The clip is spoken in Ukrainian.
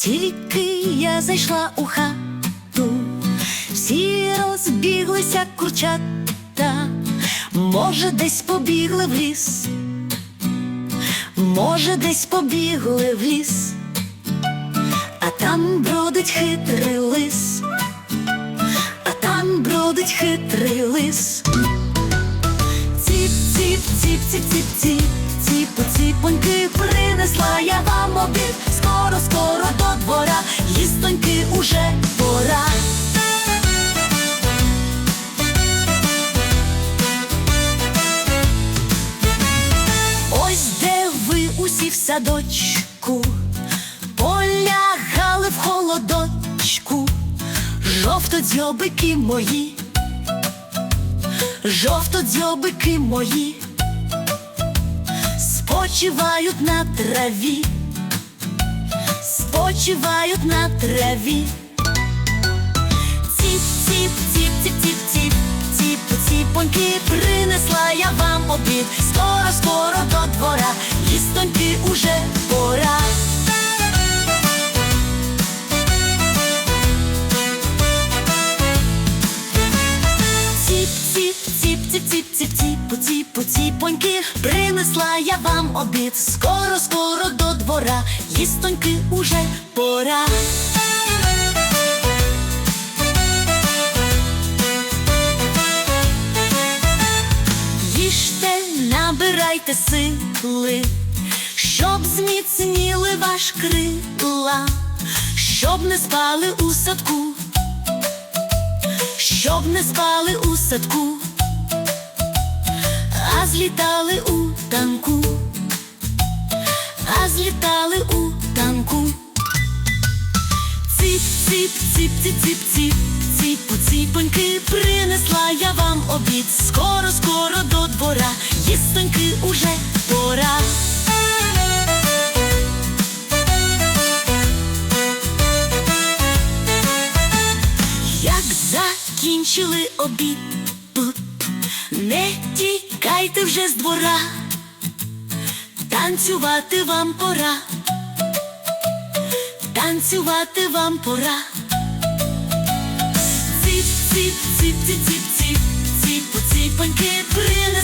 Тільки я зайшла у хату, всі розбіглися курчата, може, десь побігли в ліс, може, десь побігли в ліс, а там бродить хитрий лис, а там бродить хитрий лис. Ціп, ціп, ціп, ціп, ціп, ціп, ціпу, ціпоньки, принесла я вам обід. Скоро, скоро до двора, їстоньки уже пора. Ось де ви усі в садочку, полягали в холодочку, жовтодзьобики мої. Жовтодзьобики мої спочивають на траві, спочивають на траві. Ціп, ціп, ціп, ціп, ціп, ціп, ціпу, ціпоньки, принесла я вам обід. Скоро, скоро до двора, їстоньки уже пора. Ціп, ціп, ціп, ціп, ціп, ціп, ціпу, ціпу, ціпоньки, принесла я вам обід. Скоро, скоро до двора, їстоньки уже пора. Їжте, набирайте сили, щоб зміцніли ваш крила, щоб не спали у садку щоб не спали у садку, злітали у танку, а злітали у танку. Ціп, ціп, ціп, ціп, ціп, ціп, ціпу, ціпоньки, принесла я вам обід. Скоро, скоро до двора, їстоньки уже пора. Як закінчили обід, не тікайте вже з двора, танцювати вам пора, танцювати вам пора. Ціп, ціп, ціп, ціп, ціп, ціп, ціпоньки, принесла